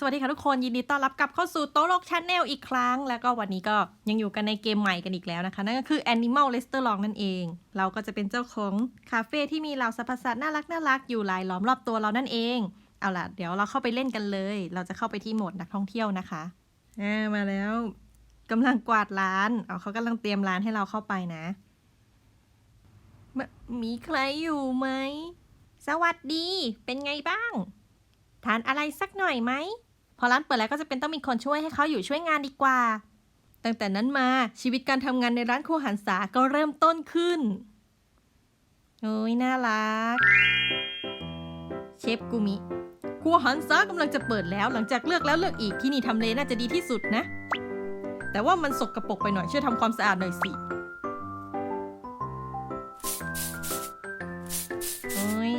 สวัสดีค่ะทุกคนยินดีต้อนรับกลับเข้าสู่โต๊ะโลกชาแนลอีกครั้ง แล้วก็วันนี้ก็ยังอยู่กันในเกมใหม่กันอีกแล้วนะคะ นั่นก็คือ Animal Restaurant นั่นเอง เราก็จะเป็นเจ้าของคาเฟ่ที่มีเหล่าสรรพสัตว์น่ารักน่ารักอยู่หลายล้อมรอบตัวเรานั่นเอง เอาล่ะ เดี๋ยวเราเข้าไปเล่นกันเลย เราจะเข้าไปที่โหมดนักท่องเที่ยวนะคะอ่ามาแล้วกำลังกวาดร้านเอาเขากำลังเตรียมร้านให้เราเข้าไปนะมมีใครอยู่ไหมสวัสดีเป็นไงบ้าง ทานอะไรสักหน่อยไหม พอร้านเปิดแล้วก็จะเป็นต้องมีคนช่วยให้เขาอยู่ช่วยงานดีกว่า ตั้งแต่นั้นมาชีวิตการทำงานในร้านครัวหันษาก็เริ่มต้นขึ้น โอ้ยน่ารัก เชฟกุมิครัวหันษากำลังจะเปิดแล้วหลังจากเลือกแล้วเลือกอีกที่นี่ทำเลน่าจะดีที่สุดนะ แต่ว่ามันสกรปรกไปหน่อยช่วยทำความสะอาดหน่อยสิโอ้ย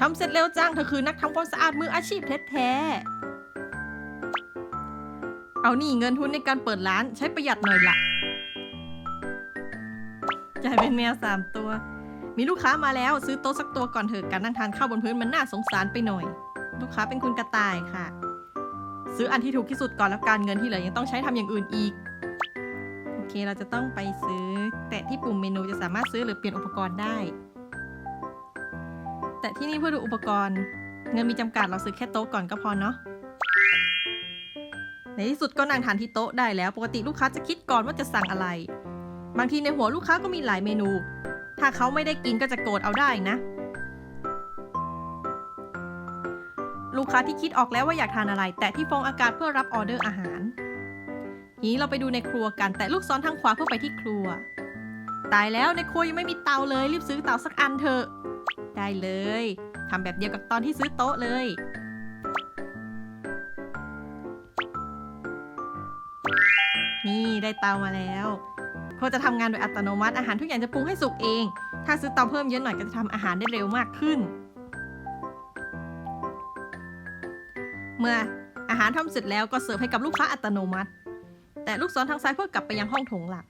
ทำเสร็จเร็วจังเธอคือนักทำความสะอาดมืออาชีพแท้ๆ เอานี่เงินทุนในการเปิดร้านใช้ประหยัดหน่อยละจ่ายเป็นแมวสามตัว มีลูกค้ามาแล้วซื้อโต๊ะสักตัวก่อนเถอะการนั่งทานข้าวบนพื้นมันน่าสงสารไปหน่อย ลูกค้าเป็นคุณกระต่ายค่ะ ซื้ออันที่ถูกที่สุดก่อนแล้วการเงินที่เหลือยังต้องใช้ทำอย่างอื่นอีก โอเคเราจะต้องไปซื้อ แตะที่ปุ่มเมนูจะสามารถซื้อหรือเปลี่ยนอุปกรณ์ได้ แต่ที่นี่เพื่อดูอุปกรณ์ เงินมีจำกัดเราซื้อแค่โต๊ะก่อนก็พอเนาะ ในที่สุดก็นั่งทานที่โต๊ะได้แล้วปกติลูกค้าจะคิดก่อนว่าจะสั่งอะไร บางทีในหัวลูกค้าก็มีหลายเมนู ถ้าเขาไม่ได้กินก็จะโกรธเอาได้นะ ลูกค้าที่คิดออกแล้วว่าอยากทานอะไร แต่ที่ฟองอากาศเพื่อรับออเดอร์อาหารทีนี้เราไปดูในครัวกันแต่ลูกศรทางขวาเพื่อไปที่ครัว ตายแล้วในครัวยังไม่มีเตาเลยรีบซื้อเตาสักอันเถอะ ได้เลยทำแบบเดียวกับตอนที่ซื้อโต๊ะเลย นี่ได้เตามาแล้วเพราจะทำงานโดยอัตโนมัติอาหารทุกอย่างจะปรุงให้สุกเอง ถ้าซื้อเตาเพิ่มเยอะหน่อยก็จะทำอาหารได้เร็วมากขึ้น เมื่ออาหารทำเสร็จแล้วก็เสิร์ฟให้กับลูกค้าอัตโนมัติ แต่ลูกศรทางซ้ายเพื่อกลับไปยังห้องโถงหลัก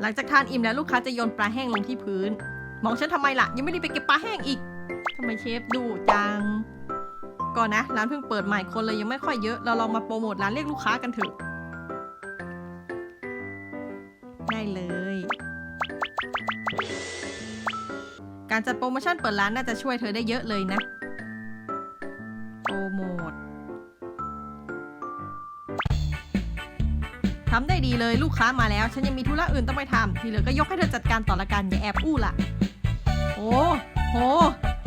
หลังจากทานอิ่มแล้วลูกค้าจะโยนปลาแห้งลงที่พื้น มองฉันทำไมล่ะ ยังไม่ได้ไปเก็บปลาแห้งอีกทำไมเชฟดูจังก่อนนะร้านเพิ่งเปิดใหม่คนเลยยังไม่ค่อยเยอะ เราลองมาโปรโมทร้านเรียกลูกค้ากันเถอะ การจัดโปรโมชั่นเปิดร้านน่าจะช่วยเธอได้เยอะเลยนะ โปรโมททำได้ดีเลยลูกค้ามาแล้ว ฉันยังมีธุระอื่นต้องไปทำที่เหลือก็ยกให้เธอจัดการต่อละกันอย่าแอบอู้ล่ะโอ้โห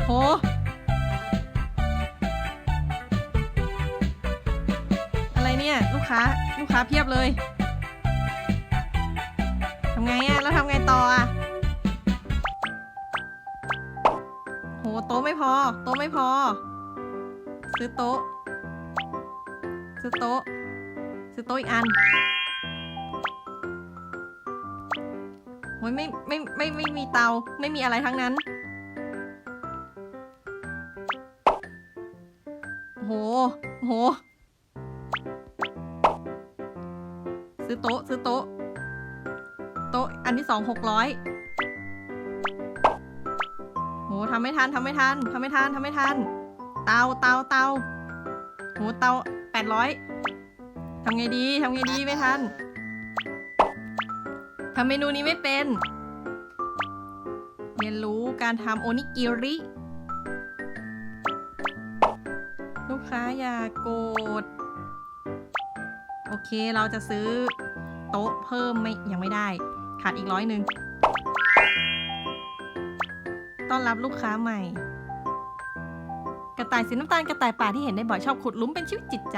โหอะไรเนี่ยลูกค้าลูกค้าเพียบเลยทำไงอะแล้วทำไงต่ออะ โหโต๊ะไม่พอ โต๊ะไม่พอ ซื้อโต๊ะ ซื้อโต๊ะ ซื้อโต๊ะอีกอันโอ้ยไม่ไม่ไม่ไม่มีเตา ไม่มีอะไรทั้งนั้นโอ้โหโอ้โห ซื้อโต๊ะ ซื้อโต๊ะ โต๊ะอันที่สองหกร้อย โหทำไม่ทันทำไม่ทันทำไม่ทันทำไม่ทัน เตาเตาเตาโหเตาแปดร้อยทำไงดีทำไงดีไม่ทันทำเมนูนี้ไม่เป็น เรียนรู้การทำโอนิกิริ ลูกค้าอย่าโกรธโอเคเราจะซื้อโต๊ะเพิ่มไม่ยังไม่ได้ ขาดอีกร้อยหนึ่ง ต้อนรับลูกค้าใหม่ กระต่ายสีน้ำตาลกระต่ายป่าที่เห็นได้บ่อยชอบขุดลุมเป็นชีวิตจิตใจ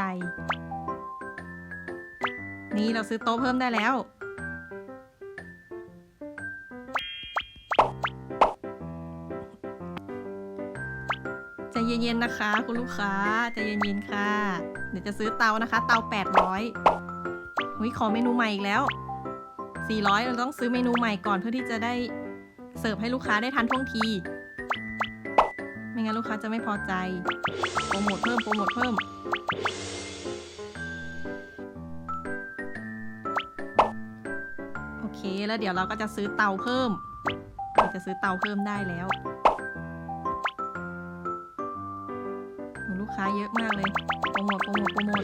นี่เราซื้อโต๊ะเพิ่มได้แล้ว ใจเย็นๆนะคะ คุณลูกค้าใจเย็นๆค่ะ เดี๋ยวจะซื้อเตานะคะ เตา 800หุ้ยขอเมนูใหม่อีกแล้ว 400 เราต้องซื้อเมนูใหม่ก่อนเพื่อที่จะได้ เสิร์ฟให้ลูกค้าได้ทันท่วงที ไม่งั้นลูกค้าจะไม่พอใจ โปรโมทเพิ่ม โปรโมทเพิ่ม โอเค แล้วเดี๋ยวเราก็จะซื้อเตาเพิ่ม จะซื้อเตาเพิ่มได้แล้วลูกค้าเยอะมากเลย โปรโมท โปรโมท โปรโมท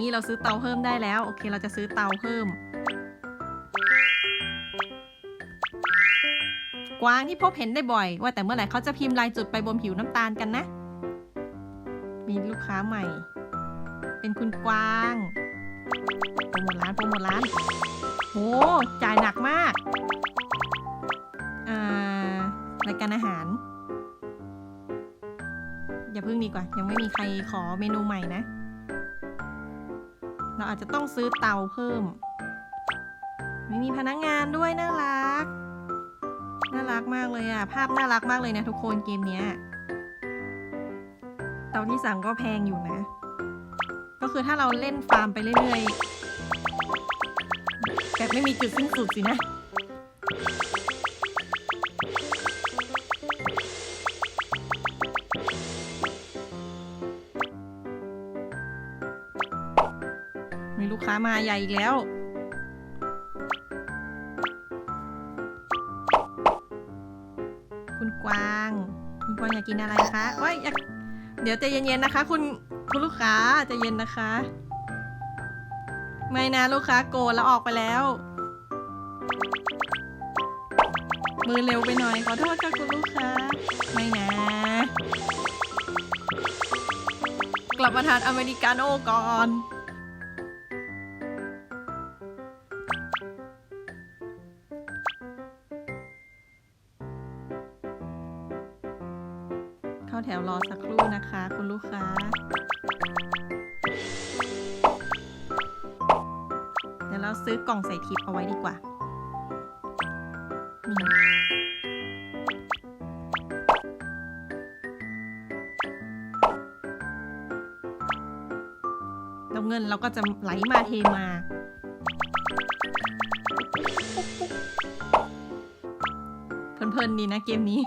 นี่เราซื้อเตาเพิ่มได้แล้ว โอเค เราจะซื้อเตาเพิ่ม กวางที่พบเห็นได้บ่อย ว่าแต่เมื่อไหร่เขาจะพิมพ์ลายจุดไปบนผิวน้ำตาลกันนะ มีลูกค้าใหม่ เป็นคุณกวางโปรโมทร้านโปรโมทร้านโหจ่ายหนักมากอ่ารายการอาหาร อย่าพึ่งดีกว่า ยังไม่มีใครขอเมนูใหม่นะ เราอาจจะต้องซื้อเตาเพิ่ม ไม่มีพนักงานด้วยน่ารัก น่ารักมากเลยอะภาพน่ารักมากเลยนะทุกคนเกมเนี้ย เตาที่สั่งก็แพงอยู่นะ ก็คือถ้าเราเล่นฟาร์มไปเรื่อยๆแบบไม่มีจุดสิ้นสุดสินะ ลูกค้ามาใหญ่อีกแล้ว คุณกวาง คุณกวางอยากกินอะไรคะว้ายอยากเดี๋ยวใจเย็นๆนะคะ คุณคุณลูกค้าใจเย็นนะคะ ไม่นะลูกค้าโกรธแล้วออกไปแล้ว มือเร็วไปหน่อยขอโทษค่ะคุณลูกค้า ไม่นะกลับมาทานอเมริกาโน่ก่อน เข้าแถวรอสักครู่นะคะ คุณลูกค้า เดี๋ยวเราซื้อกล่องใส่ทิปเอาไว้ดีกว่าแล้วเงินเราก็จะไหลมาเทมาเพลินๆดีนะเกมนี้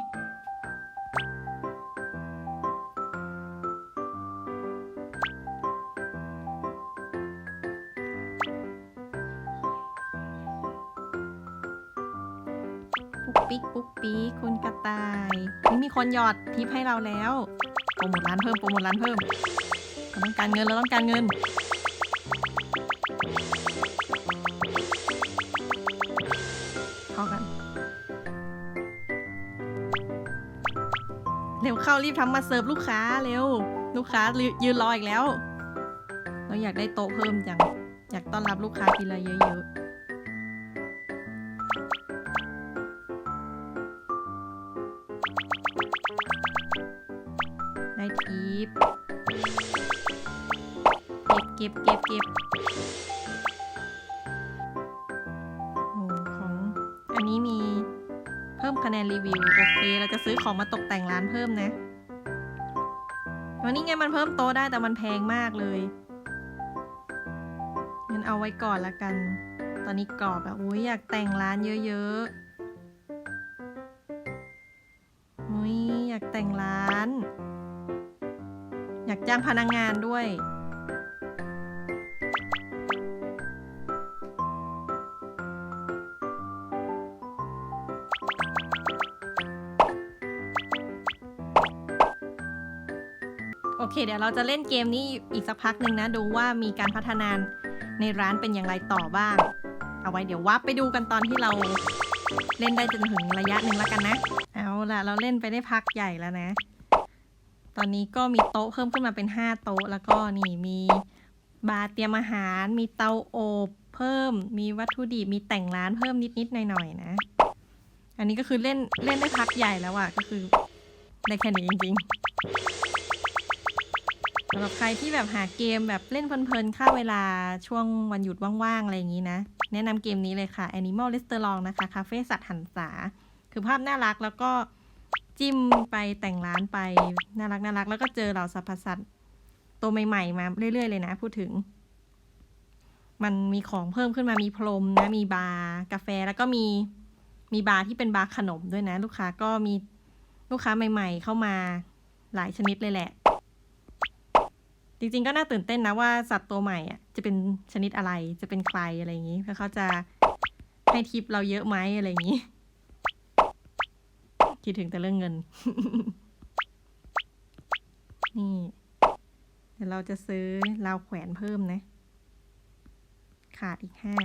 ปิ๊กปุ๊กปิ๊กคุณกระต่าย นี่มีคนหยอดทิปให้เราแล้ว โปรโมทร้านเพิ่ม โปรโมทร้านเพิ่มเราต้องการเงินเราต้องการเงิน เข้ากัน เร็วเข้ารีบทำมาเสิร์ฟลูกค้าเร็ว ลูกค้ายืนรออีกแล้ว เราอยากได้โต๊ะเพิ่มจัง อยากต้อนรับลูกค้าทีละเยอะๆ ก็บเก็บเก็บโอ้ของอันนี้มีเพิ่มคะแนนรีวิว โอเค เราจะซื้อของมาตกแต่งร้านเพิ่มนะ วันนี้ไงมันเพิ่มโต๊ะได้แต่มันแพงมากเลยงั้นเอาไว้ก่อนละกัน ตอนนี้กรอบอะอุ้ยอยากแต่งร้านเยอะๆอุ้ยอยากแต่งร้าน อยากจ้างพนักงงานด้วย เคเดี๋ยวเราจะเล่นเกมนี้อีกสักพักหนึ่งนะ ดูว่ามีการพัฒนาในร้านเป็นอย่างไรต่อบ้าง เอาไว้เดี๋ยววับไปดูกันตอนที่เราเล่นได้จนถึงระยะหนึ่งแล้วกันนะ เอาล่ะเราเล่นไปได้พักใหญ่แล้วนะ ตอนนี้ก็มีโต๊ะเพิ่มขึ้นมาเป็น 5 โต๊ะ แล้วก็นี่มีบาร์เตรียมอาหาร มีเตาอบเพิ่ม มีวัตถุดิบ มีแต่งร้านเพิ่มนิดๆหน่อยๆนะ อันนี้ก็คือเล่นเล่นได้พักใหญ่แล้วอะก็คือได้แค่นี้จริง ๆ สำหรับใครที่แบบหาเกมแบบเล่นเพลินๆ ค่าเวลาช่วงวันหยุดว่างๆ อะไรอย่างนี้นะ แนะนำเกมนี้เลยค่ะ Animal Restaurant นะคะคาเฟ่สัตว์หันษา คือภาพน่ารักแล้วก็จิ้มไปแต่งร้านไป น่ารักน่ารักแล้วก็เจอเหล่าสรรพสัตว์ตัวใหม่ๆ มาเรื่อยๆ เลยนะ พูดถึง มันมีของเพิ่มขึ้นมามีพรมนะ มีบาร์กาแฟแล้วก็มีมีบาร์ที่เป็นบาร์ขนมด้วยนะ ลูกค้าก็มีลูกค้าใหม่ ๆ เข้ามาหลายชนิดเลยแหละ จริงๆก็น่าตื่นเต้นนะว่าสัตว์ตัวใหม่อะจะเป็นชนิดอะไรจะเป็นใครอะไรอย่างนี้แล้วเขาจะให้ทิปเราเยอะไหมอะไรอย่างนี้ คิดถึงแต่เรื่องเงิน นี่ เดี๋ยวเราจะซื้อราวแขวนเพิ่มนะ ขาดอีกห้า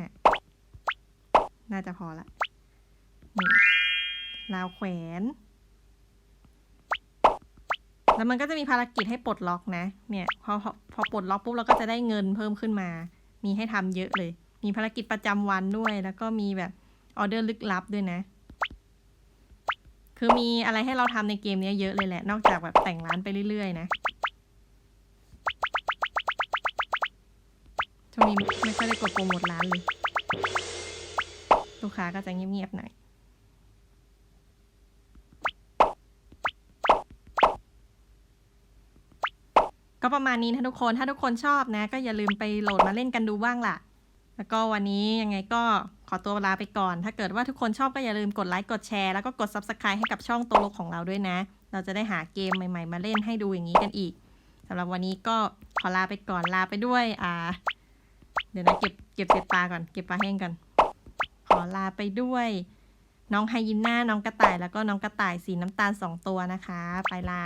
น่าจะพอละนี่ราวแขวน แล้วมันก็จะมีภารกิจให้ปลดล็อกนะ เนี่ยพอพอพอปลดล็อกปุ๊บเราก็จะได้เงินเพิ่มขึ้นมา มีให้ทำเยอะเลย มีภารกิจประจำวันด้วย แล้วก็มีแบบออเดอร์ลึกลับด้วยนะ คือมีอะไรให้เราทำในเกมนี้เยอะเลยแหละ นอกจากแบบแต่งร้านไปเรื่อยๆนะช่วงนี้ไม่ค่อยได้กดโปรโมทร้านเลย ลูกค้าก็จะเงียบๆหน่อย ประมาณนี้นะทุกคนถ้าทุกคนชอบนะ ก็อย่าลืมไปโหลดมาเล่นกันดูบ้างล่ะ แล้วก็วันนี้ยังไงก็ขอตัวลาไปก่อน ถ้าเกิดว่าทุกคนชอบก็อย่าลืมกดไลค์กดแชร์แล้วก็กด Subscribe ให้กับช่องโตโลกของเราด้วยนะ เราจะได้หาเกมใหม่ ๆ มาเล่นให้ดูอย่างนี้กันอีกสำหรับวันนี้ก็ขอลาไปก่อนลาไปด้วยอ่าเดี๋ยวนะเก็บเก็บเศษปลาก่อนเก็บปลาแห้งก่อนขอลาไปด้วย น้องไฮยิน่าน้องกระต่ายแล้วก็น้องกระต่ายสีน้ำตาลสองตัวนะคะ ไปละ